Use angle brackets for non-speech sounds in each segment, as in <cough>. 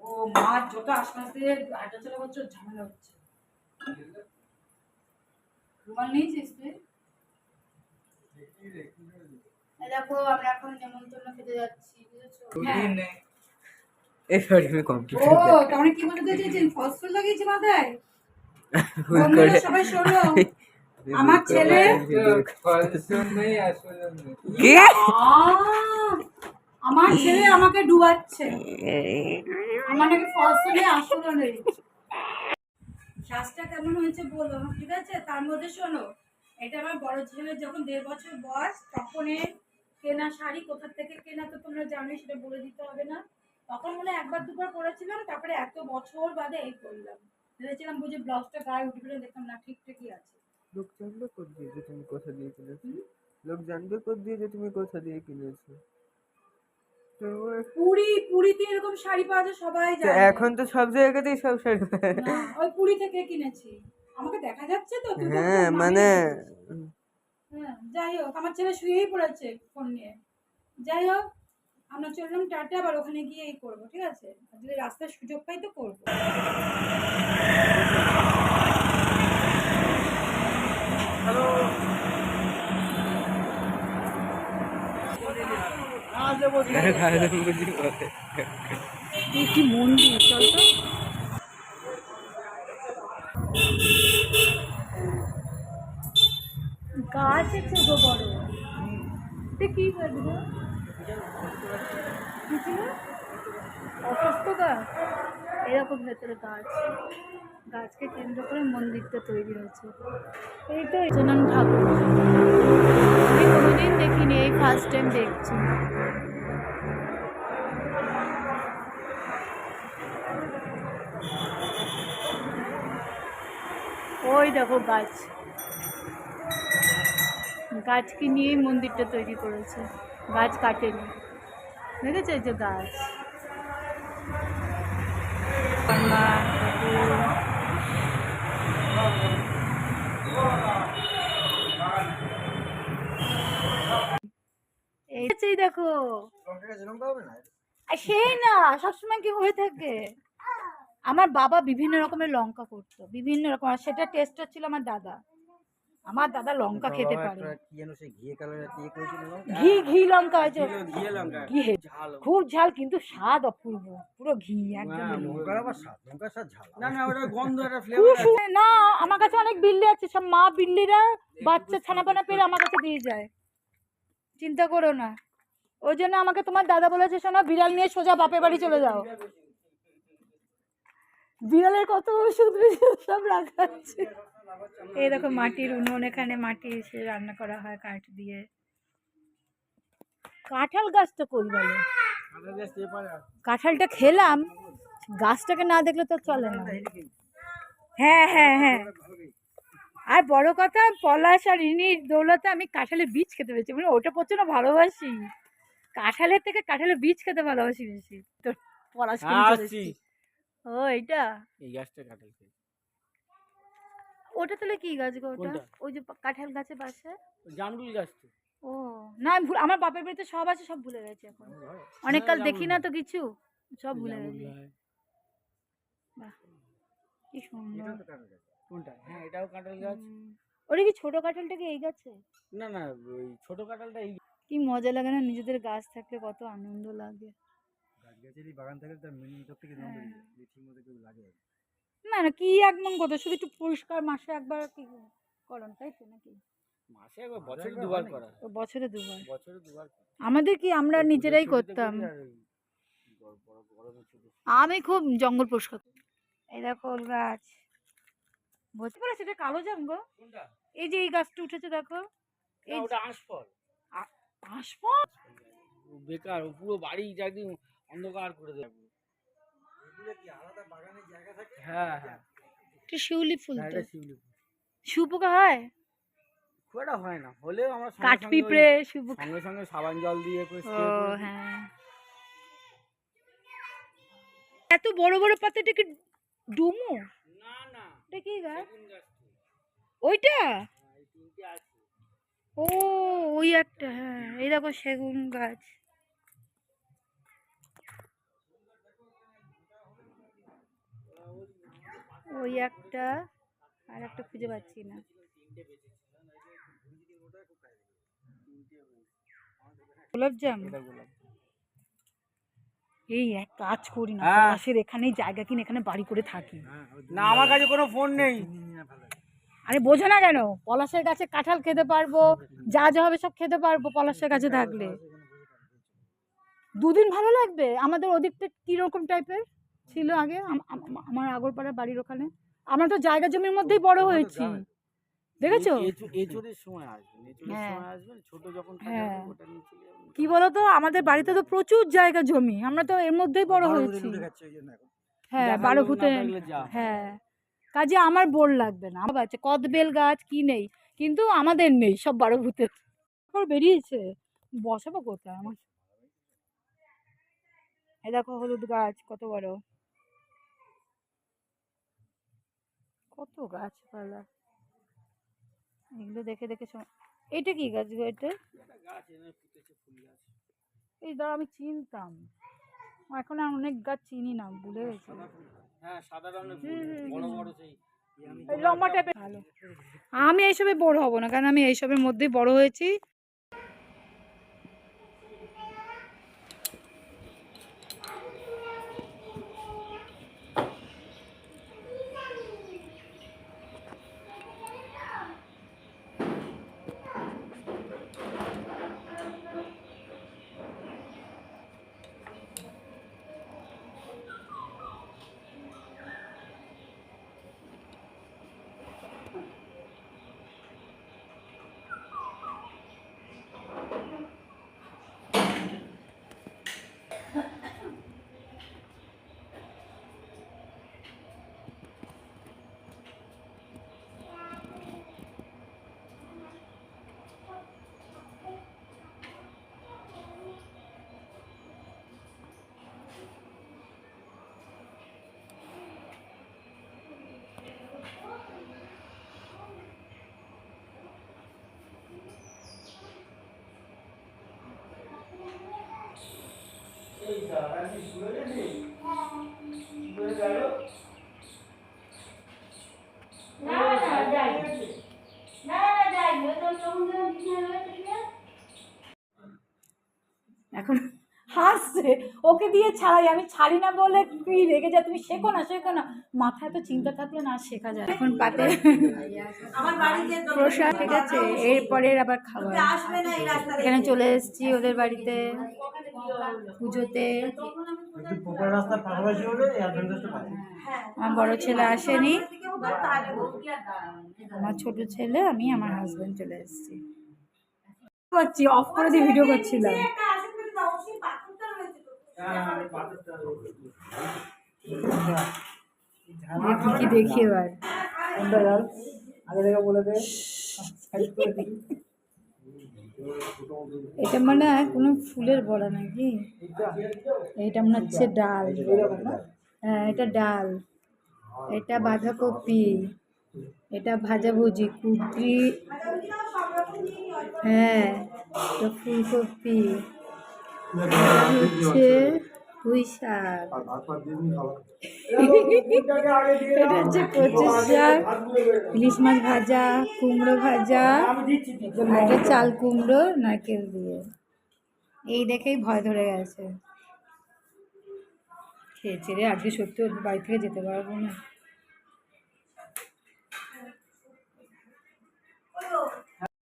ও মা যত আশপাশ দিয়ে হাঁটাচলা করছ ঝামেলা হচ্ছে। রুমাল নিয়েছিস তুই? দেখো আমরা এখন নেমন্তন্ন খেতে যাচ্ছি বুঝেছ? হ্যাঁ। এই সরি আমি ও কম্পিউটার কি বলতে চেয়েছেন ফসফর লাগিয়েছি মাথায়? সবাই শোনো। আমার ছেলে কি! আমার <laughs> ছেলে আমাকে ডুবাচ্ছে। আমার নাকি ফসলে আসলে নেই শ্বাসটা কেমন হয়েছে বলো ঠিক আছে? তার মধ্যে শোনো এটা আমার বড় ছেলের যখন দেড় বছর বয়স তখন কেনা শাড়ি কোথা থেকে কেনা তো তোমরা জানোই সেটা বলে দিতে হবে না। তখন মনে একবার দুবার পরেছিলাম তারপরে এত বছর বাদে এই করলাম। ভেবেছিলাম বুঝে ব্লাউজটা গায়ে উঠে ফেলে দেখলাম না ঠিক ঠিকই আছে। লোক জানবে কোথ দিয়ে যে তুমি কোথা দিয়ে কিনেছো। লোক জানবে কোথ দিয়ে যে তুমি কোথা দিয়ে কিনেছো। পুরী পুরীতে এরকম শাড়ি পাওয়া যায় সবাই জানে। এখন তো সব জায়গাতেই সব শাড়ি। ওই পুরী থেকে কিনেছি। আমাকে দেখা যাচ্ছে তো হ্যাঁ মানে হ্যাঁ যাই হোক আমার ছেলে শুয়েই পড়েছে ফোন নিয়ে। যাই হোক আমরা চললাম টাটা আবার ওখানে গিয়ে এই করব ঠিক আছে? আর যদি রাস্তার সুযোগ পাই তো করব। বুঝি বলে। এই কি মন্দির চল তো। গাছ আছে গো বড়। কি গাছ গো? অসুস্থ গাছ? এরকম ভেতরে গাছ। গাছকে কেন্দ্র করে মন্দিরটা তৈরি হয়েছে। এই তো জনন ঠাকুর। আমি কোনোদিন দেখিনি এই ফার্স্ট টাইম দেখছি। ওই দেখো গাছ। গাছকে নিয়েই মন্দিরটা তৈরি করেছে। গাছ কাটেনি। দেখেছ যে গাছ? এই দেখো। আর সেই না সবসময় কি হয়ে থাকে? আমার বাবা বিভিন্ন রকমের লঙ্কা করতো বিভিন্ন রকম আর সেটা টেস্ট হচ্ছিল আমার দাদা। আমার দাদা লঙ্কা খেতে পারে। ঘি ঘি লঙ্কা হয়েছে। ঘি খুব ঝাল কিন্তু স্বাদ অপূর্ব পুরো ঘি একদম না আমার কাছে অনেক বিল্লি আছে সব মা বিল্লিরা বাচ্চা ছানাপানা পেলে আমার কাছে দিয়ে যায়। চিন্তা করো না। ওই জন্য আমাকে তোমার দাদা বলেছে শোনো বিড়াল নিয়ে সোজা বাপের বাড়ি চলে যাও। বিড়ালের কত ওষুধ সব রাখা আছে। এই দেখো মাটির উনুন এখানে মাটি এসে রান্না করা হয় কাঠ দিয়ে। কাঁঠাল গাছটা কই বলে? কাঁঠালটা খেলাম গাছটাকে না দেখলে তো চলে না। হ্যাঁ হ্যাঁ হ্যাঁ। আর বড় কথা পলাশ আর ইনির দৌলতে আমি কাঁঠালের বীজ খেতে পেরেছি। মানে ওটা প্রচণ্ড ভালোবাসি। কাঁঠালের থেকে কাঁঠালের বীজ খেতে ভালোবাসি বেশি। তো পলাশ। ও এইটা? এই গাছটা কাটাল ওটা তাহলে কি গাছ গো ওটা? ওই যে কাঁঠাল গাছের পাশে? জামরুল গাছ তো। ও না আমি ভুল- আমার বাপের বাড়িতে সব আছে সব ভুলে গেছি এখন। অনেক কাল দেখি না তো কিছু সব ভুলে গেছি। বাহ কি সুন্দর। কোনটা? হ্যাঁ এটাও কাঁঠাল গাছ। ওটা কি ছোট কাঁঠালটা কি এই গাছে? না না ওই ছোট কাঁঠালটা এই কি মজা লাগে না নিজেদের গাছ থাকলে কত আনন্দ লাগে। বাগান থাকলে তার মিনি ভিতর থেকে হ্যাঁ। ঠিক মতো কেউ লাগে না না কি একদম কত শুধু একটু পরিষ্কার মাসে একবার কি করন তাই তো নাকি? মাসে একবার বছরে দুবার করা। বছরে দুবার। বছরে দুবার আমাদের কি আমরা নিজেরাই করতাম। আমি খুব জঙ্গল পরিষ্কার করি। এই দেখো ওল গাছ। বলতে পারো সেটা কালো জাম গো এই যে এই গাছটা উঠেছে দেখো। এই ওটা আঁশফল। বেকার পুরো বাড়ি একদিন অন্ধকার করে দেবে। হ্যাঁ হ্যাঁ। একটু শিউলি ফুল হ্যাঁ, তো। শিউলি ফুল। শুপোকা হয়? খুব একটা হয় না। হলেও আমরা কাঠ পিঁপড়ে শুপোকা সঙ্গে সঙ্গে সাবান জল দিয়ে ও। হ্যাঁ। এত বড় বড় পাতা এটা কি ডুমু? না না। এটা কি গাছ। ওইটা? হ্যাঁ, ও ওই একটা হ্যাঁ। এই দেখো সেগুন গাছ। ওই একটা আর একটা খুঁজে পাচ্ছি না। গোলাপজাম এই এক কাজ করি না হ্যাঁ। এখানেই জায়গা কিনে এখানে বাড়ি করে থাকি। না আমার কাছে কোনো ফোন নেই। আরে বোঝো না কেন পলাশের কাছে কাঁঠাল খেতে পারব যা যা হবে সব খেতে পারব পলাশের কাছে থাকলে। দুদিন ভালো লাগবে আমাদের ওদিকটা কীরকম টাইপের ছিল আগে আম- আম- আমার আগরপাড়া বাড়ির ওখানে। আমরা তো জায়গা জমির মধ্যেই বড় হয়েছি। দেখেছ? হ্যাঁ। হ্যাঁ। কি বলতো? আমাদের বাড়িতে তো প্রচুর জায়গা জমি আমরা তো এর মধ্যেই বড় হয়েছি। হ্যাঁ বারো ফুটে হ্যাঁ। কাজে আমার বোর লাগবে না। আমার আছে কদবেল গাছ কি নেই কিন্তু আমাদের নেই সব বারো ভূতের তারপর বেরিয়েছে বসাবো কোথায়? আমার এই দেখো হলুদ গাছ কত বড়। কত গাছপালা। এগুলো দেখে দেখে সময় এটা কি গাছ গো এটা? গাছ গাছ। এই ধর আমি চিনতাম। এখন আর অনেক গাছ চিনি না ভুলে গেছি। হ্যাঁ বড় সেই লম্বা টাইপের ভালো। আমি এইসবে বড় হব না কারণ আমি এইসবের মধ্যেই বড় হয়েছি। 来去就的认。হাসছে ওকে দিয়ে ছাড়াই আমি ছাড়ি না বলে তুই রেগে যা তুমি শেখো না শেখো না। মাথায় তো চিন্তা থাকলে না শেখা যায় এখন পাতে আমার বাড়িতে প্রসাদ ঠিক আছে এরপরে আবার খাবার। আসবে না এই রাস্তা এখানে চলে এসেছি ওদের বাড়িতে পুজোতে। আমার বড় ছেলে আসেনি। আমার ছোট ছেলে আমি আমার হাজবেন্ড চলে এসেছি। করছি অফ করে দিয়ে ভিডিও করছিলাম। কি দেখি এবার? এটা মানে কোনো ফুলের বড়া নাকি? এটা মনে হচ্ছে ডাল। হ্যাঁ এটা ডাল। এটা বাঁধাকপি। এটা ভাজাভুজি কুদ্রি। হ্যাঁ এটা ফুলকপি। হচ্ছে পুঁই শাক <laughs> এটা হচ্ছে কচু শাক ইলিশ মাছ ভাজা কুমড়ো ভাজা এটা চাল কুমড়ো নারকেল দিয়ে। এই দেখেই ভয় ধরে গেছে। খেয়েছে রে আজকে সত্যি ওর বাড়ি থেকে যেতে পারব না।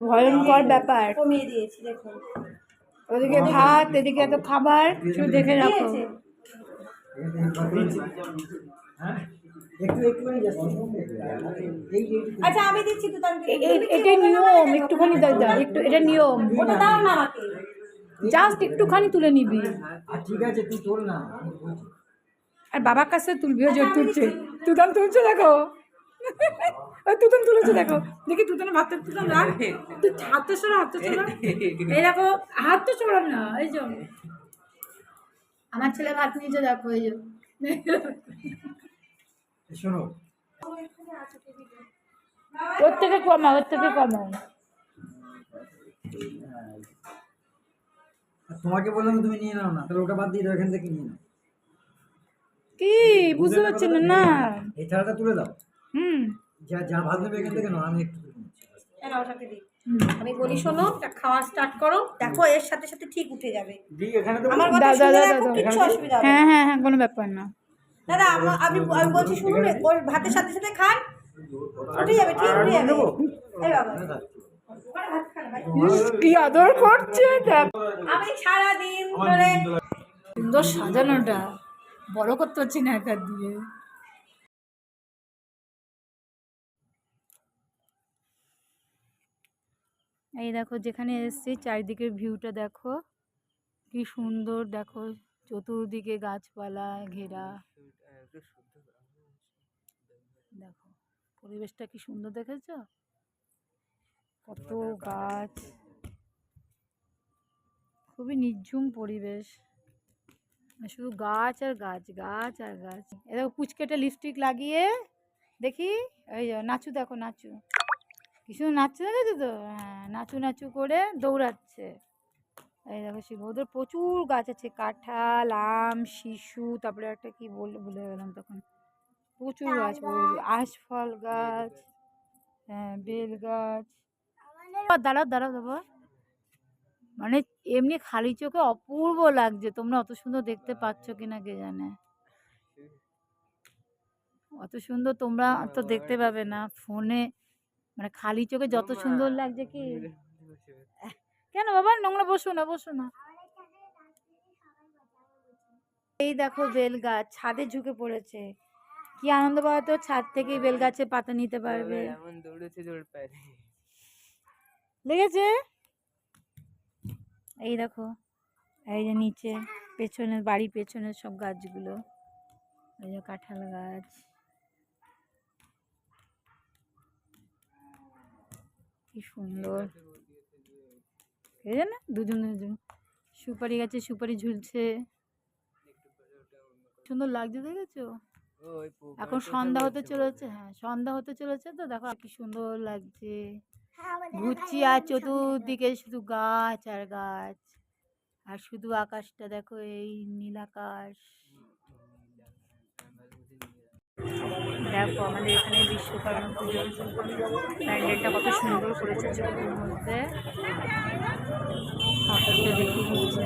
ভয়ঙ্কর ব্যাপার। কমিয়ে দিয়েছি দেখুন। ওদিকে ভাত এদিকে এত খাবার শুধু দেখে রাখো। আচ্ছা আমি দিচ্ছি তো নিয়ম একটুখানি দাও দাও একটু এটা নিয়ম। ওটা দাও না আমাকে। জাস্ট একটুখানি তুলে নিবি। ঠিক আছে তুই তোল না। আর বাবার কাছে তুলবি যে তুলছে। তুতান তুলছে দেখো। <laughs> তুতান তুলেছে দেখো। দেখি তুতানের ভাতটা তুতান রাখ। তুই হাতটা সরা হাতটা সরা এই দেখো হাত তো সরা না এই যে। আমার ছেলে ভাত নিয়েছে দেখো এই যে। শোনো। ওর থেকে কমা ওর থেকে কমা তোমাকে বললাম তুমি নিয়ে নাও না তাহলে ওটা বাদ দিয়ে দাও এখান থেকে নিয়ে নাও। কি? বুঝতে পারছি না না। এই থালাটা তুলে দাও। হুম। যা যা ভাত নেবে এখান থেকে আমি একটু বলি শোনো এটা খাওয়া স্টার্ট করো দেখো এর সাথে সাথে ঠিক উঠে যাবে। আমার কথা শুনে অসুবিধা হবে হ্যাঁ হ্যাঁ হ্যাঁ কোনো ব্যাপার না। দাদা আমা- আমি বলছি শুনুন ওর ভাতের সাথে সাথে খান। উঠে যাবে ঠিক উঠে যাবে। এই বাবা। কি আদর করছে আমি সারা দিন ধরে সুন্দর সাজানোটা। বড় করতে পারছি না একার দিয়ে। এই দেখো যেখানে এসেছি, চারিদিকের ভিউটা দেখো। কি সুন্দর দেখো, চতুর্দিকে গাছপালা ঘেরা। দেখো, পরিবেশটা কি সুন্দর দেখেছ? কত গাছ। খুবই নির্ঝুম পরিবেশ। শুধু গাছ আর গাছ গাছ আর গাছ। এ দেখো পুচকেটা লিপস্টিক লাগিয়ে, দেখি, এই নাচু দেখো, নাচু। সুন্দর নাচছে দেখেছ তো হ্যাঁ নাচু নাচু করে দৌড়াচ্ছে। এই দেখো শিব ওদের প্রচুর গাছ আছে কাঁঠাল আম শিশু তারপরে একটা কি বললে ভুলে গেলাম তখন। প্রচুর গাছ আশফল গাছ হ্যাঁ বেল গাছ। দাঁড়াও দাঁড়াও দাঁড়াও। মানে এমনি খালি চোখে অপূর্ব লাগছে তোমরা অত সুন্দর দেখতে পাচ্ছ কিনা কে জানে? অত সুন্দর তোমরা তো দেখতে পাবে না ফোনে মানে খালি চোখে যত সুন্দর লাগছে কি? কেন বাবা? নোংরা বসো না বসো না। এই দেখো বেল গাছ ছাদে ঝুঁকে পড়েছে। কি আনন্দ পাওয়া তো ছাদ থেকেই বেল গাছে পাতা নিতে পারবে। এমন দৌড়েছে দৌড় লেগেছে? এই দেখো এই যে নিচে পেছনে বাড়ির পেছনে সব গাছগুলো। এই যে কাঁঠাল গাছ। কি সুন্দর। না দুজন দুজন সুপারি গাছে সুপারি ঝুলছে। সুন্দর লাগছে, দেখেছ? এখন সন্ধ্যা হতে চলেছে হ্যাঁ সন্ধ্যা হতে চলেছে তো, দেখো কি সুন্দর লাগছে। ঘুরছি আর চতুর্দিকে শুধু গাছ আর গাছ। আর শুধু আকাশটা, দেখো এই নীল আকাশ দেখো আমাদের এখানে বিশ্বকর্মা পুজো। প্যান্ডেলটা কত সুন্দর করেছে চোখের মধ্যে দেখে দিচ্ছে